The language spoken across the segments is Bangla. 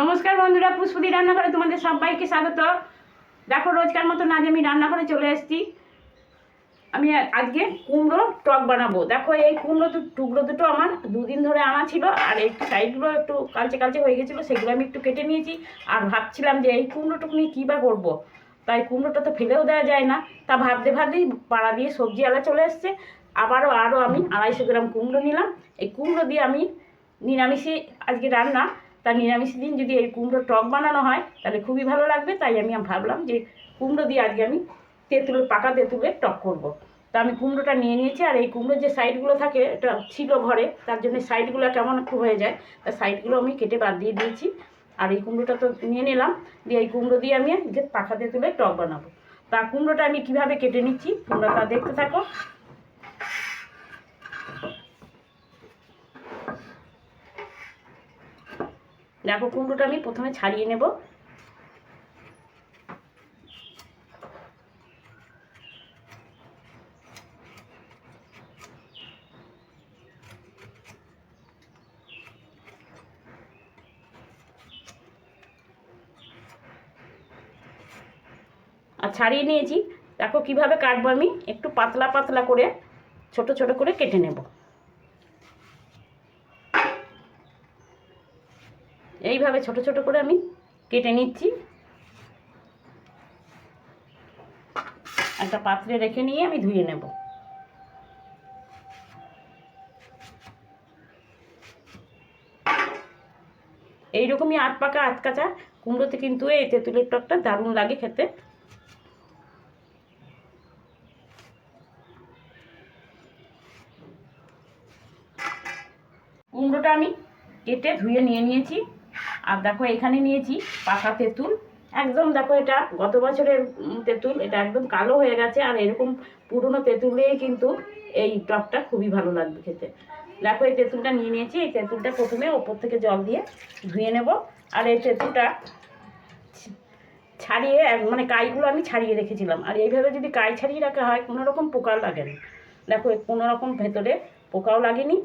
নমস্কার বন্ধুরা, পুষ্পদি রান্নাঘরে তোমাদের সবাইকে স্বাগত। দেখো, রোজকার মতন আজ আমি রান্নাঘরে চলে এসেছি। আমি আজকে কুমড়ো টক বানাবো। দেখো, এই কুমড়ো টুকরো দুটো আমার দুদিন ধরে আনা ছিল, আর এই সাইডগুলো একটু কালচে কালচে হয়ে গেছিল, সেগুলো আমি একটু কেটে নিয়েছি, আর ভাবছিলাম যে এই কুমড়োটুকু নিয়ে কী বা করব। তাই কুমড়োটা তো ফেলেও দেওয়া যায় না। তা ভাবতে ভাবতেই পাড়া দিয়ে সবজি আলা চলে এসছে। আবারও আরও আমি আড়াইশো গ্রাম কুমড়ো নিলাম। এই কুমড়ো দিয়ে আমি নিরামিষে আজকে রান্না তা নিরামিষ দিন যদি এই কুমড়ো টক বানানো হয়, তাহলে খুবই ভালো লাগবে। তাই আমি ভাবলাম যে কুমড়ো দিয়ে আজকে আমি তেঁতুলের পাকা তেঁতুলের টক করব। তা আমি কুমড়োটা নিয়ে নিয়েছি, আর এই কুমড়োর যে সাইডগুলো থাকে, এটা ছিল ঘরে, তার জন্য সাইডগুলো কেমন একটু হয়ে যায়, তা সাইডগুলো আমি কেটে বাদ দিয়ে দিয়েছি। আর এই কুমড়োটা তো নিয়ে নিলাম, দিয়ে এই কুমড়ো দিয়ে আমি যে পাকা তেঁতুলের টক বানাবো। তা কুমড়োটা আমি কীভাবে কেটে নিচ্ছি, তোমরা তা দেখতে থাকো। দেখো কুমড়োটা আমি প্রথমে ছাড়িয়ে নেব। আর ছাড়িয়ে নিয়েছি। দেখো কীভাবে কাটবো আমি? একটু পাতলা পাতলা করে, ছোট ছোট করে কেটে নেব। এইভাবে ছোট ছোট করে আমি কেটে নিচ্ছি। একটা পাত্রে রেখে নিয়ে আমি ধুয়ে নেব। এইরকমই আট পাকা আট কাঁচা কুমড়োতে কিন্তু এই তেঁতুলের টকটা দারুণ লাগে খেতে। কুমড়োটা আমি কেটে ধুয়ে নিয়ে নিয়েছি। আর দেখো এখানে নিয়েছি পাকা তেঁতুল। একদম দেখো এটা গত বছরের তেঁতুল, এটা একদম কালো হয়ে গেছে আর এরকম পুরনো তেঁতুলেই কিন্তু এই টকটা খুবই ভালো লাগবে খেতে। দেখো এই তেঁতুলটা নিয়ে নিয়েছি, এই তেঁতুলটা প্রথমে ওপর থেকে জল দিয়ে ধুয়ে নেব আর এই তেঁতুলটা ছাড়িয়ে মানে কাইগুলো আমি ছাড়িয়ে রেখেছিলাম। আর এইভাবে যদি কাই ছাড়িয়ে রাখা হয়, কোনো রকম পোকা লাগে না। দেখো কোনো রকম ভেতরে পোকাও লাগেনি,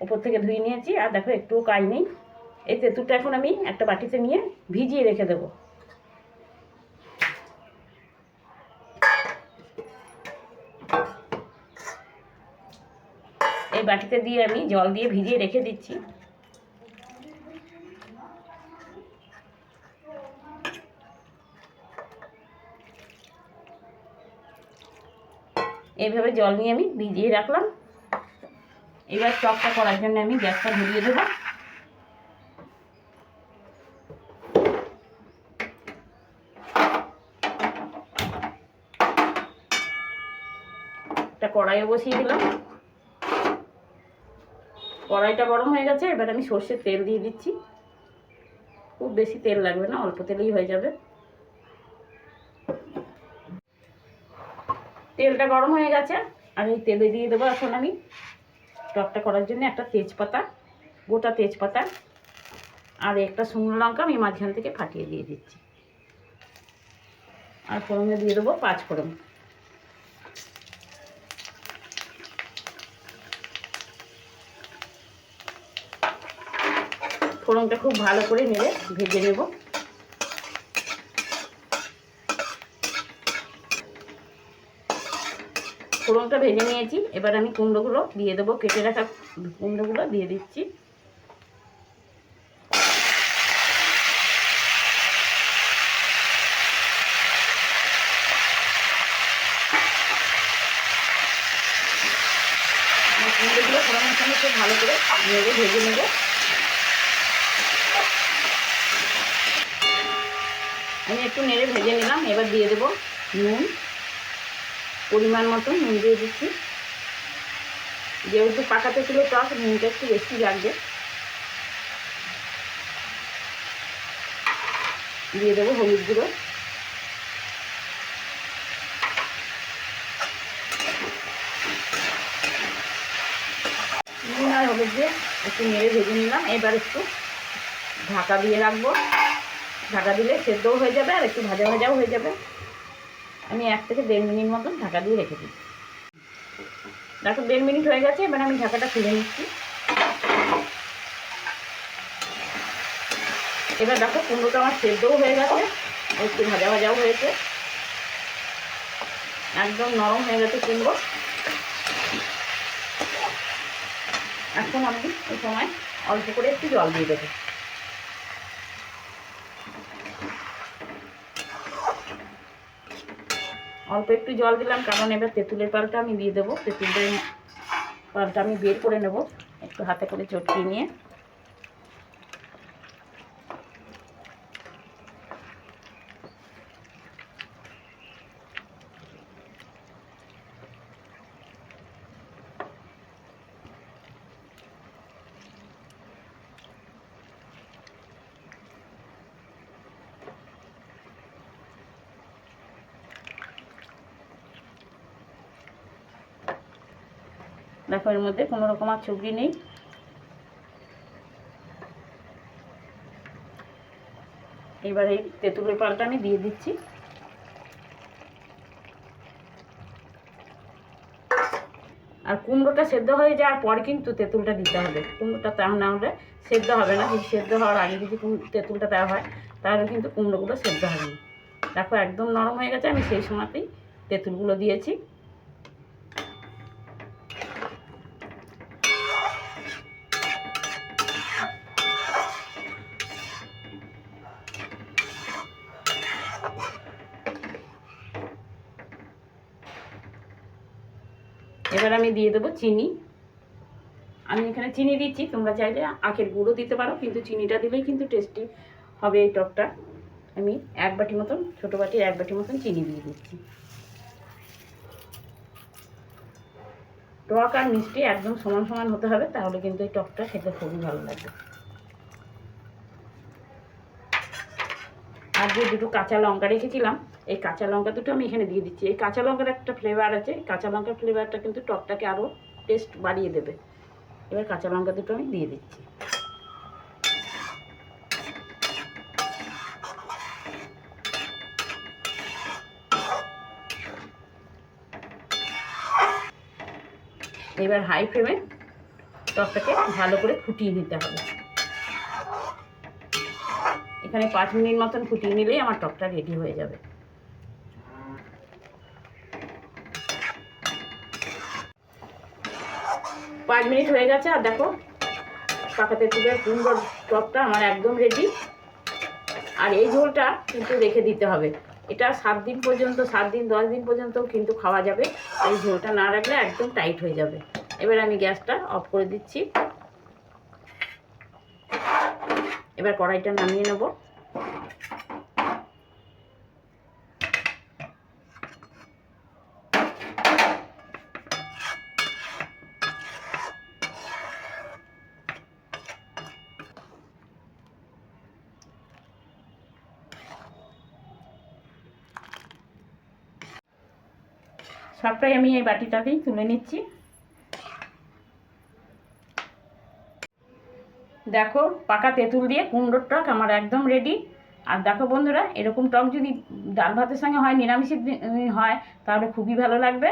ওপর থেকে ধুয়ে নিয়েছি। আর দেখো একটুও কাই নেই। এই তেঁতুলটা এখন আমি একটা বাটিতে নিয়ে ভিজিয়ে রেখে দেবো। এই বাটিতে দিয়ে আমি জল দিয়ে ভিজিয়ে রেখে দিচ্ছি। এইভাবে জল নিয়ে আমি ভিজিয়ে রাখলাম। এবার টকটা করার জন্য আমি গ্যাসটা ধরিয়ে দেবো। একটা কড়াইও বসিয়ে দিলাম। কড়াইটা গরম হয়ে গেছে, এবার আমি সর্ষের তেল দিয়ে দিচ্ছি। খুব বেশি তেল লাগবে না, অল্প তেলেই হয়ে যাবে। তেলটা গরম হয়ে গেছে এই তেলে দিয়ে দেবো এখন আমি টকটা করার জন্য একটা তেজপাতা, গোটা তেজপাতা, আর একটা শুকনো লঙ্কা আমি মাঝখান থেকে ফাটিয়ে দিয়ে দিচ্ছি। আর ফোড়নে দিয়ে দেবো পাঁচ ফোড়ন। ফোড়নটা খুব ভালো করে নেড়ে ভেজে নেব। ফোড়নটা ভেজে নিয়েছি। এবার আমি কুমড়োগুলো দিয়ে দেবো। কেটে রাখা কুমড়োগুলো দিয়ে দিচ্ছি। কুমড়োগুলো খুব ভালো করে নেড়ে ভেজে নেব। আমি একটু নেড়ে ভেজে নিলাম, এবার দিয়ে দেবো নুন, পরিমাণ মতো নুন দিয়ে দিচ্ছি। যেহেতু পাকাতে ছিল টক, নুনটা একটু বেশি লাগবে। দিয়ে দেবো হলুদ গুঁড়ো। নুন আর হলুদ দিয়ে একটু নেড়ে ভেজে নিলাম। এবার একটু ঢাকা দিয়ে রাখব। ঢাকা দিলে সেদ্ধও হয়ে যাবে আর একটু ভাজা ভাজাও হয়ে যাবে। আমি এক থেকে দেড় মিনিট মতন ঢাকা দিয়ে রেখে দিই। দেখো, দেড় মিনিট হয়ে গেছে, এবার আমি ঢাকাটা খুলে নিচ্ছি। এবার দেখো, কুমড়োটা আমার সেদ্ধও হয়ে গেছে একটু ভাজা ভাজাও হয়েছে। একদম নরম হয়ে গেছে কুমড়ো। এখন আমি এই সময় অল্প করে একটু জল দিয়ে দেবো। অল্প একটু জল দিলাম, কারণ এবার তেঁতুলের পালটা আমি দিয়ে দেবো। তেঁতুলের পালটা আমি বের করে নেব, একটু হাতে করে চটকিয়ে নিয়ে। দেখো, এর মধ্যে কোনো রকম আর চুবড়ি নেই। এবার এই তেঁতুলের পালটা আমি দিয়ে দিচ্ছি। আর কুমড়োটা সেদ্ধ হয়ে যাওয়ার পর কিন্তু তেঁতুলটা দিতে হবে। কুমড়োটা তা না হলে সেদ্ধ হবে না। যদি সেদ্ধ হওয়ার আগে যদি তেঁতুলটা দেওয়া হয়, তাহলে কিন্তু কুমড়োগুলো সেদ্ধ হবে না। দেখো, একদম নরম হয়ে গেছে। আমি সেই সময়তেই তেঁতুলগুলো দিয়েছি। এবার আমি দিয়ে দেবো চিনি। আমি এখানে চিনি দিচ্ছি, তোমরা চাইলে আখের গুঁড়ো দিতে পারো, কিন্তু চিনিটা দিলেই কিন্তু টেস্টি হবে এই টকটা। আমি এক বাটি মতন, ছোটো বাটির এক বাটি মতন চিনি দিয়ে দিচ্ছি। টক আর মিষ্টি একদম সমান সমান হতে হবে, তাহলে কিন্তু এই টকটা খেতে খুবই ভালো লাগবে। আর যে দুটো কাঁচা লঙ্কা রেখেছিলাম এই কাঁচা লঙ্কা দুটো আমি এখানে দিয়ে দিচ্ছি। এই কাঁচা লঙ্কার একটা ফ্লেভার আছে কাঁচা লঙ্কার ফ্লেভারটা কিন্তু টকটাকে আরও টেস্ট বাড়িয়ে দেবে। এবার কাঁচা লঙ্কা দুটো আমি দিয়ে দিচ্ছি। এবার হাই ফ্লেমে টকটাকে ভালো করে ফুটিয়ে নিতে হবে। এখানে পাঁচ মিনিট মতন ফুটিয়ে নিলেই আমার টকটা রেডি হয়ে যাবে। পাঁচ মিনিট হয়ে গেছে, আর দেখো পাকাতে তুলে সুন্দর টপটা আমার একদম রেডি আর এই ঝোলটা কিন্তু রেখে দিতে হবে। এটা সাত দিন পর্যন্ত, সাত দিন, দশ দিন পর্যন্ত কিন্তু খাওয়া যাবে। এই ঝোলটা না রাখলে একদম টাইট হয়ে যাবে। এবার আমি গ্যাসটা অফ করে দিচ্ছি। এবার কড়াইটা নামিয়ে নেব। সবটাই আমি এই বাটিটাতেই তুলে নিচ্ছি। দেখো, পাকা তেঁতুল দিয়ে কুমড়োর টক আমার একদম রেডি আর দেখো বন্ধুরা, এরকম টক যদি ডাল ভাতের সঙ্গে হয়, নিরামিষের হয়, তাহলে খুবই ভালো লাগবে।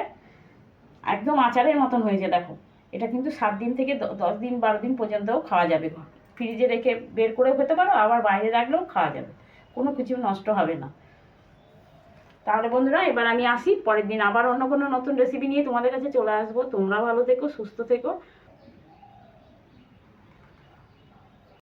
একদম আচারের মতন হয়েছে, দেখো। এটা কিন্তু সাত দিন থেকে দশ দিন, বারো দিন পর্যন্তও খাওয়া যাবে। ফ্রিজে রেখে বের করেও খেতে পারো, আবার বাইরে রাখলেও খাওয়া যাবে। কোনো কিছু নষ্ট হবে না। তাহলে বন্ধুরা, এবার আমি আসি, পরের দিন আবার অন্য কোনো নতুন রেসিপি নিয়ে তোমাদের কাছে চলে আসব। তোমরা ভালো থেকো, সুস্থ থেকো।